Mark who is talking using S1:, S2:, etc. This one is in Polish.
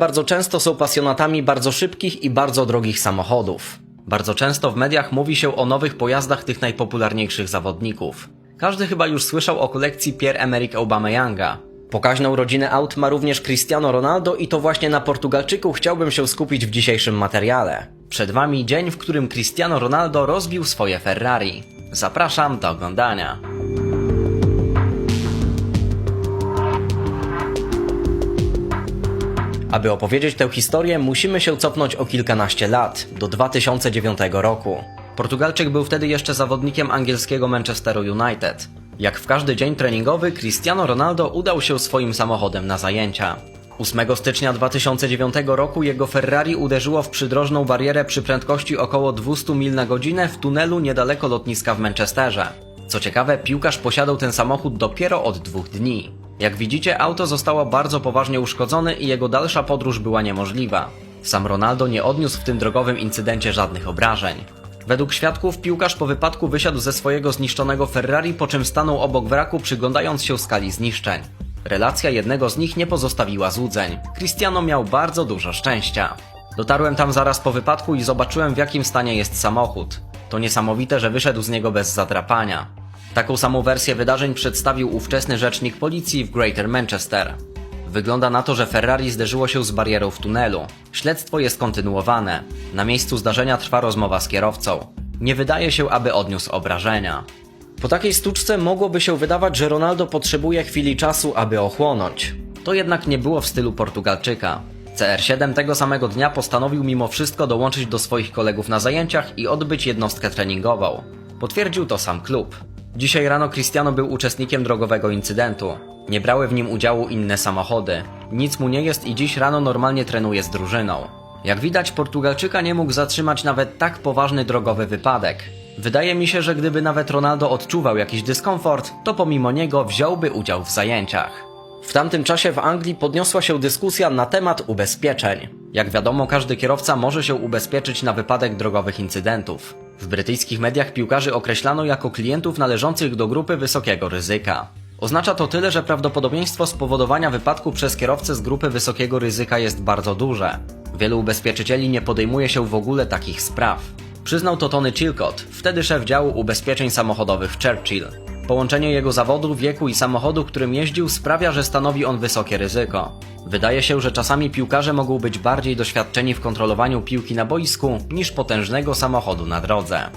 S1: bardzo często są pasjonatami bardzo szybkich i bardzo drogich samochodów. Bardzo często w mediach mówi się o nowych pojazdach tych najpopularniejszych zawodników. Każdy chyba już słyszał o kolekcji Pierre-Emerick Aubameyanga. Pokaźną rodzinę aut ma również Cristiano Ronaldo i to właśnie na Portugalczyku chciałbym się skupić w dzisiejszym materiale. Przed Wami dzień, w którym Cristiano Ronaldo rozbił swoje Ferrari. Zapraszam do oglądania. Aby opowiedzieć tę historię, musimy się cofnąć o kilkanaście lat, do 2009 roku. Portugalczyk był wtedy jeszcze zawodnikiem angielskiego Manchesteru United. Jak w każdy dzień treningowy, Cristiano Ronaldo udał się swoim samochodem na zajęcia. 8 stycznia 2009 roku jego Ferrari uderzyło w przydrożną barierę przy prędkości około 200 mil na godzinę w tunelu niedaleko lotniska w Manchesterze. Co ciekawe, piłkarz posiadał ten samochód dopiero od dwóch dni. Jak widzicie, auto zostało bardzo poważnie uszkodzone i jego dalsza podróż była niemożliwa. Sam Ronaldo nie odniósł w tym drogowym incydencie żadnych obrażeń. Według świadków piłkarz po wypadku wysiadł ze swojego zniszczonego Ferrari, po czym stanął obok wraku, przyglądając się skali zniszczeń. Relacja jednego z nich nie pozostawiła złudzeń. Cristiano miał bardzo dużo szczęścia. Dotarłem tam zaraz po wypadku i zobaczyłem w jakim stanie jest samochód. To niesamowite, że wyszedł z niego bez zadrapania. Taką samą wersję wydarzeń przedstawił ówczesny rzecznik policji w Greater Manchester. Wygląda na to, że Ferrari zderzyło się z barierą w tunelu. Śledztwo jest kontynuowane. Na miejscu zdarzenia trwa rozmowa z kierowcą. Nie wydaje się, aby odniósł obrażenia. Po takiej stuczce mogłoby się wydawać, że Ronaldo potrzebuje chwili czasu, aby ochłonąć. To jednak nie było w stylu Portugalczyka. CR7 tego samego dnia postanowił mimo wszystko dołączyć do swoich kolegów na zajęciach i odbyć jednostkę treningową. Potwierdził to sam klub. Dzisiaj rano Cristiano był uczestnikiem drogowego incydentu. Nie brały w nim udziału inne samochody. Nic mu nie jest i dziś rano normalnie trenuje z drużyną. Jak widać, Portugalczyka nie mógł zatrzymać nawet tak poważny drogowy wypadek. Wydaje mi się, że gdyby nawet Ronaldo odczuwał jakiś dyskomfort, to pomimo niego wziąłby udział w zajęciach. W tamtym czasie w Anglii podniosła się dyskusja na temat ubezpieczeń. Jak wiadomo, każdy kierowca może się ubezpieczyć na wypadek drogowych incydentów. W brytyjskich mediach piłkarzy określano jako klientów należących do grupy wysokiego ryzyka. Oznacza to tyle, że prawdopodobieństwo spowodowania wypadku przez kierowcę z grupy wysokiego ryzyka jest bardzo duże. Wielu ubezpieczycieli nie podejmuje się w ogóle takich spraw. Przyznał to Tony Chilcott, wtedy szef działu ubezpieczeń samochodowych Churchill. Połączenie jego zawodu, wieku i samochodu, którym jeździł, sprawia, że stanowi on wysokie ryzyko. Wydaje się, że czasami piłkarze mogą być bardziej doświadczeni w kontrolowaniu piłki na boisku niż potężnego samochodu na drodze.